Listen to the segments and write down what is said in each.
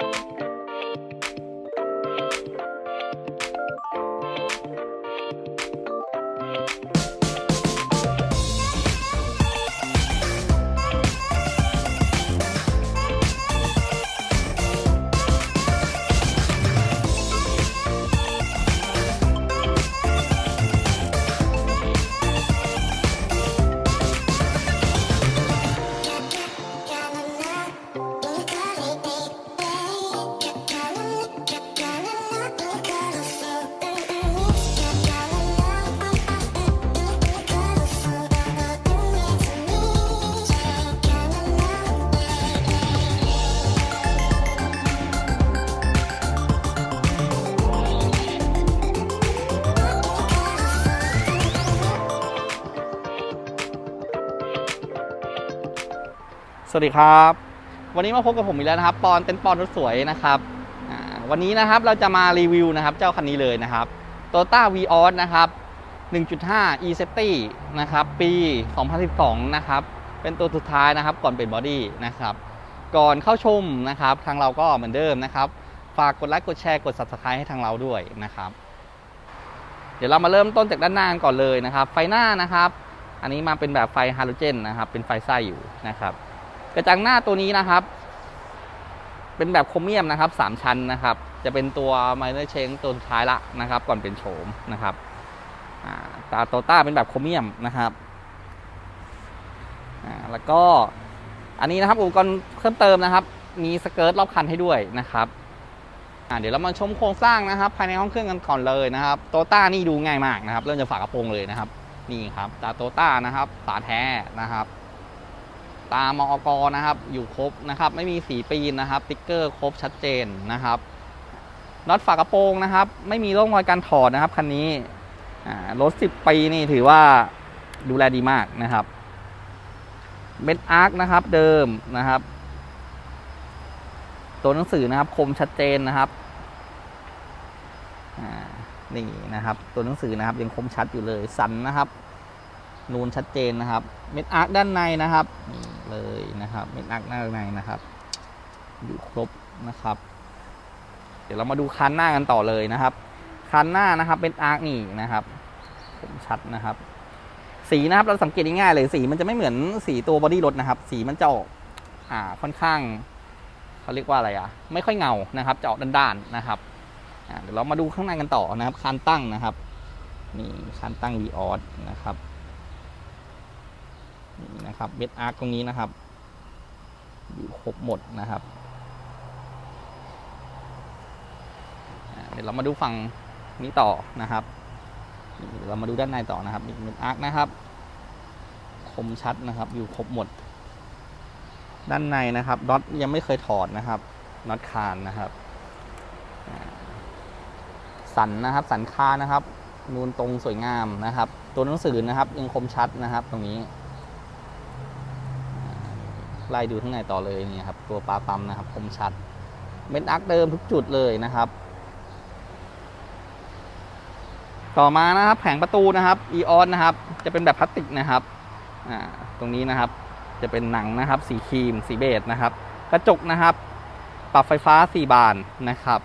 you สวัสดีครับ วันนี้มาพบกับผมอีกแล้วนะครับ ปอนเป็นปอนรถสวยนะครับวันนี้นะครับเราจะมารีวิวนะครับเจ้าคันนี้เลยนะครับ Toyota v ีออสนะครับ 1.5 e safety นะครับ ปี 2012 นะครับ เป็นตัวสุดท้ายนะครับ ก่อนเป็นบอดี้นะครับ ก่อนเข้าชมนะครับ ทางเราก็เหมือนเดิมนะครับ ฝากกดไลค์กดแชร์กด subscribe ให้ทางเราด้วยนะครับ เดี๋ยวเรามาเริ่มต้นจากด้านหน้าก่อนเลยนะครับ ไฟหน้านะครับ อันนี้มาเป็นแบบไฟฮาโลเจนนะครับ เป็นไฟไส้อยู่นะครับ กระจังหน้าตัวนี้นะครับ เป็นแบบโครเมียมนะครับสามชั้นนะครับ จะเป็นตัวไมเนอร์เชงตัวสุดท้ายละนะครับ ก่อนเป็นโฉมนะครับตาโตต้าเป็นแบบโครเมียมนะครับแล้วก็อันนี้นะครับอุปกรณ์เพิ่มเติมนะครับ มีสเกิร์ตรอบคันให้ด้วยนะครับเดี๋ยวเรามาชมโครงสร้างนะครับ ภายในห้องเครื่องกันก่อนเลยนะครับโตต้านี่ดูง่ายมากนะครับ เริ่มจากฝากระโปรงเลยนะครับ นี่ครับตาโตต้านะครับ ฝาแท้นะครับ ตามอกนะครับ อยู่ครบนะครับ ไม่มีสีปีนนะครับติ๊กเกอร์ครบชัดเจนนะครับน็อตฝากระโปรงนะครับ ไม่มีร่องรอยการถอดนะครับคันนี้รถ 10 ปีนี่ถือว่าดูแลดีมากนะครับเม็ดอาร์คนะครับเดิมนะครับ ตัวหนังสือนะครับคมชัดเจนนะครับนี่นะครับ ตัวหนังสือนะครับยังคมชัดอยู่เลยสันนะครับ นูนชัดเจนนะครับ เม็ดอาร์คด้านในนะครับนี่เลยนะครับ เม็ดอาร์คด้านในนะครับ อยู่ครบนะครับ เดี๋ยวเรามาดูคันหน้ากันต่อเลยนะครับ คันหน้านะครับเป็นอาร์คนี่นะครับ ผมชัดนะครับ สีนะครับเราสังเกตง่ายๆเลยสีมันจะไม่เหมือนสีตัวบอดี้รถนะครับ สีมันจะออกอ่าค่อนข้างเขาเรียกว่าอะไรอะไม่ค่อยเงานะครับจะออกด้านๆนะครับเดี๋ยวเรามาดูข้างในกันต่อนะครับคันตั้งนะครับนี่คันตั้ง v ีออสนะครับ นี่นะครับเบสอาร์ตรงนี้นะครับ อยู่ครบหมดนะครับเดี๋ยวเรามาดูฝั่งนี้ต่อนะครับเดี๋ยวเรามาดูด้านในต่อนะครับนี่เบสอาร์ตนะครับคมชัดนะครับอยู่ครบหมด ด้านในนะครับน็อตยังไม่เคยถอดนะครับน็อตคานนะครับสันนะครับสันคานนะครับนูนตรงสวยงามนะครับ ตัวหนังสือนะครับยังคมชัดนะครับตรงนี้ ไล่ดูข้างในต่อเลยนี่ครับตัวปลาปั๊มนะครับคมชัดเม็ดอักเดิมทุกจุดเลยนะครับ ต่อมานะครับแผงประตูนะครับอีออนนะครับ จะเป็นแบบพลาสติกนะครับอ่าตรงนี้นะครับจะเป็นหนังนะครับสีครีมสีเบจนะครับ กระจกนะครับ ปรับไฟฟ้า 4 บานนะครับ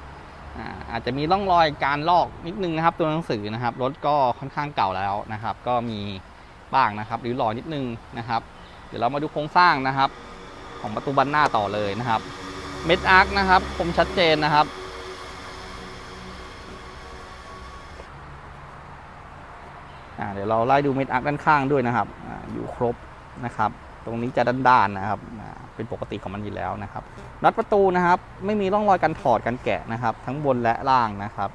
อ่าอาจจะมีร่องรอยการลอกนิดนึงนะครับ ตัวหนังสือนะครับรถก็ค่อนข้างเก่าแล้วนะครับ ก็มีบ้างนะครับริ้วรอยนิดนึงนะครับ เดี๋ยวเรามาดูโครงสร้างนะครับ ของประตูบานหน้าต่อเลยนะครับ เม็ดอาร์คนะครับคมชัดเจนนะครับเดี๋ยวเราไล่ดูเม็ดอาร์คด้านข้างด้วยนะครับออยู่ครบนะครับ ตรงนี้จะด้านๆนะครับเป็นปกติของมันอยู่แล้วนะครับน็อตประตูนะครับ ไม่มีร่องรอยการถอดการแกะนะครับ ทั้งบนและล่างนะครับ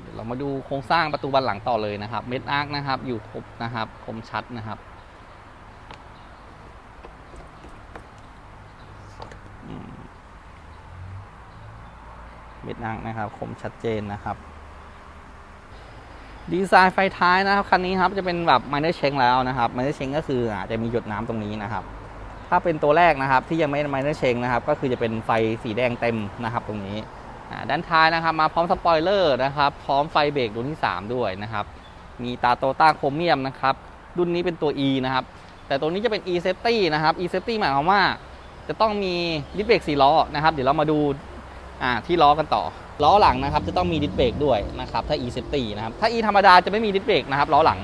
เดี๋ยวเรามาดูโครงสร้างประตูบานหลังต่อเลยนะครับ เม็ดอาร์คนะครับ อยู่ครบนะครับ คมชัดนะครับ เม็ดอาร์คนะครับ คมชัดเจนนะครับดีไซน์ไฟท้ายนะครับคันนี้ครับจะเป็นแบบ minor change แล้วนะครับ minor change ก็คืออาจจะมีหยดน้ำตรงนี้นะครับ ถ้าเป็นตัวแรกนะครับที่ยังไม่ minor change นะครับ ก็คือจะเป็นไฟสีแดงเต็มนะครับ ตรงนี้ด้านท้ายนะครับ มาพร้อมสปอยเลอร์นะครับ พร้อมไฟเบรกรุ่นที่ 3 ด้วยนะครับ มีตาโตต้าโครเมียมนะครับ รุ่นนี้เป็นตัว E นะครับ แต่ตัวนี้จะเป็น E safety นะครับ E safety หมายความว่า จะต้องมีดิสเบรกสี่ล้อนะครับ เดี๋ยวเรามาดู อ่าที่ล้อกันต่อ ล้อหลังนะครับจะต้องมีดิสเบรกด้วยนะครับถ้า e เซฟตี้นะครับถ้า e ธรรมดาจะไม่มีดิสเบรกนะครับล้อหลัง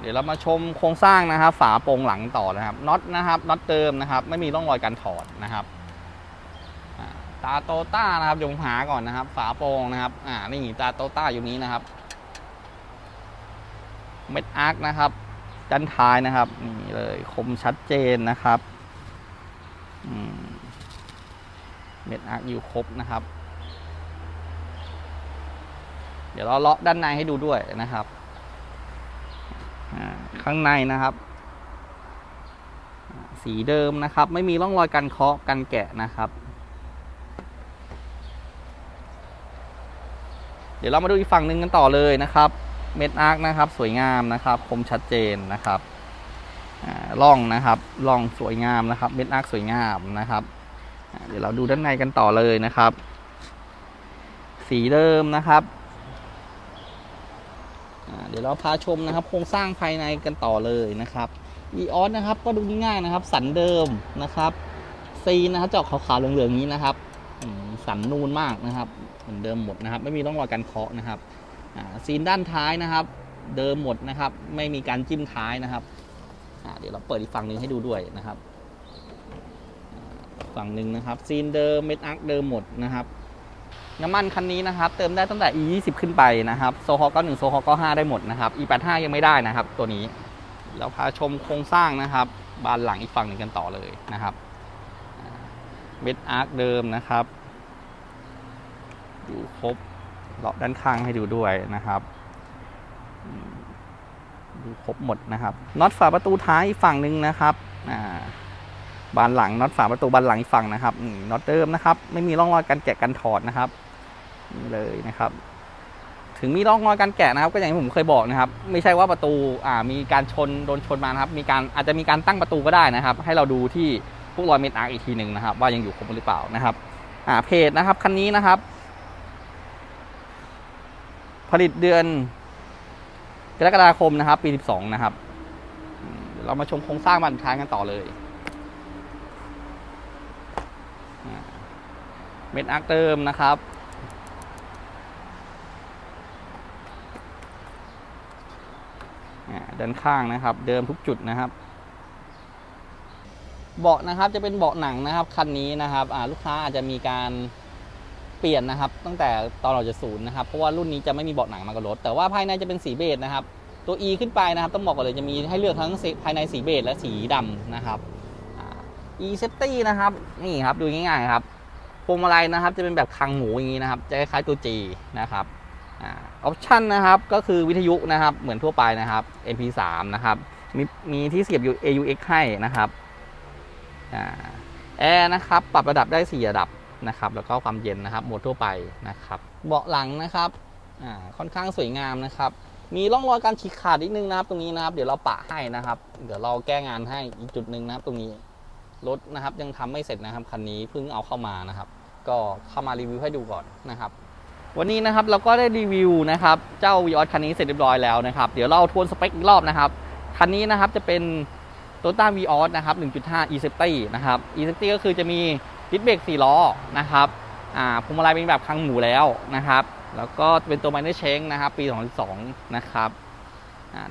เดี๋ยวเรามาชมโครงสร้างนะครับ ฝาโปร่งหลังต่อนะครับน็อตนะครับน็อตเติมนะครับ ไม่มีร่องรอยการถอดนะครับตาโตต้านะครับยวผมหาก่อนนะครับ ฝาโปร่งนะครับอ่านี่ตาโตต้าอยู่นี้นะครับเม็ดอาร์คนะครับด้านท้ายนะครับนี่เลยคมชัดเจนนะครับอืม เม็ดอาร์คอยู่ครบนะครับ เดี๋ยวเราเลาะด้านในให้ดูด้วยนะครับ ข้างในนะครับ สีเดิมนะครับ ไม่มีร่องรอยการเคาะกันแกะนะครับ เดี๋ยวเรามาดูอีกฝั่งหนึ่งกันต่อเลยนะครับ เม็ดอาร์คนะครับ สวยงามนะครับคมชัดเจนนะครับอ่าร่องนะครับร่องสวยงามนะครับ เม็ดอาร์คสวยงามนะครับ เดี๋ยวเราดูด้านในกันต่อเลยนะครับ สีเดิมนะครับเดี๋ยวเราพาชมนะครับ โครงสร้างภายในกันต่อเลยนะครับอีออสนะครับ ก็ดูง่ายๆนะครับ สันเดิมนะครับซีนนะครับจะอกขาวๆเหลืองๆนี้นะครับสันนูนมากนะครับเหมือนเดิมหมดนะครับ ไม่มีร่องรอยการเคาะนะครับซีนด้านท้ายนะครับ เดิมหมดนะครับ ไม่มีการจิ้มท้ายนะครับเดี๋ยวเราเปิดอีกฝั่งหนึ่งให้ดูด้วยนะครับ ฝั่งหนึ่งนะครับซีนเดิมเม็ดอาร์คเดิมหมดนะครับน้ำมันคันนี้นะครับ เติมได้ตั้งแต่ e 2 0ขึ้นไปนะครับโซฮอก็1โซฮอก็5ได้หมดนะครับ e 8 5ยังไม่ได้นะครับ ตัวนี้เราพาชมโครงสร้างนะครับบานหลังอีกฝั่งหนึ่งกันต่อเลยนะครับเม็ดอาร์คเดิมนะครับอยู่ครบเลาะด้านข้างให้ดูด้วยนะครับอืมดูครบหมดนะครับน็อตฝาประตูท้ายอีกฝั่งหนึ่งนะครับอ่า บานหลังน็อตฝาประตูบานหลังอีกฝั่งนะครับน็อตเดิมนะครับ ไม่มีร่องรอยการแกะการถอดนะครับนี่เลยนะครับ ถึงมีร่องรอยการแกะนะครับ ก็อย่างที่ผมเคยบอกนะครับ ไม่ใช่ว่าประตูอ่ามีการชนโดนชนมานะครับ มีการอาจจะมีการตั้งประตูก็ได้นะครับ ให้เราดูที่พวกรอยเม็ดอาร์อีกทีหนึ่งนะครับ ว่ายังอยู่ครบหรือเปล่านะครับ อ่าเพจนะครับคันนี้นะครับ ผลิตเดือนกรกฎาคมนะครับ ปี 12 นะครับ เรามาชมโครงสร้างบานท้ายกันต่อเลย เม็ดอาร์คเติมนะครับ ด้านข้างนะครับ เดิมทุกจุดนะครับ เบาะนะครับจะเป็นเบาะหนังนะครับคันนี้นะครับลูกค้าอาจจะมีการเปลี่ยนนะครับ ตั้งแต่ตอนเราจะศูนย์นะครับ เพราะว่ารุ่นนี้จะไม่มีเบาะหนังมากับรถ แต่ว่าภายในจะเป็นสีเบจนะครับ ตัว E ขึ้นไปนะครับ ต้องบอกก่อนเลยจะมีให้เลือกทั้งภายในสีเบจและสีดำนะครับ E safety นะครับนี่ครับดูง่ายๆครับพวงมาลัยนะครับจะเป็นแบบคังหมูอย่างนี้นะครับ จะคล้ายตัว G นะครับออปชันนะครับก็คือวิทยุนะครับเหมือนทั่วไปนะครับ MP3 นะครับมีมีที่เสียบอยู่ AUX ให้นะครับแอร์นะครับปรับระดับได้ 4 ระดับนะครับ แล้วก็ความเย็นนะครับโหมดทั่วไปนะครับ เบาะหลังนะครับค่อนข้างสวยงามนะครับ มีร่องรอยการฉีกขาดนิดนึงนะครับ ตรงนี้นะครับ เดี๋ยวเราปะให้นะครับ เดี๋ยวเราแก้งานให้อีกจุดหนึ่งนะครับตรงนี้ รถนะครับยังทำไม่เสร็จนะครับคันนี้เพิ่งเอาเข้ามานะครับ ก็เข้ามารีวิวให้ดูก่อนนะครับ วันนี้นะครับเราก็ได้รีวิวนะครับเจ้า v ีออสคันนี้เสร็จเรียบร้อยแล้วนะครับเดี๋ยวเราทวนสเปคอีกรอบนะครับคันนี้นะครับจะเป็น Toyota v ีออสนะครับ 1.5 e safety นะครับ e safety ก็คือจะมีดิสเบรก4ล้อนะครับอ่าพวงมาลัยเป็นแบบคังหมูแล้วนะครับ แล้วก็เป็นตัว minor change นะครับ ปี 2012 นะครับ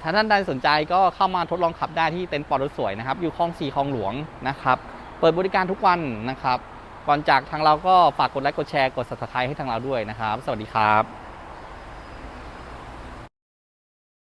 ถ้าท่านใดสนใจก็เข้ามาทดลองขับได้ที่เต็นท์ปอรถสวยนะครับ อยู่คลองสี่คลองหลวงนะครับ เปิดบริการทุกวันนะครับ ก่อนจากทางเราก็ฝากกดไลค์กดแชร์กด subscribe ให้ทางเราด้วยนะครับ สวัสดีครับ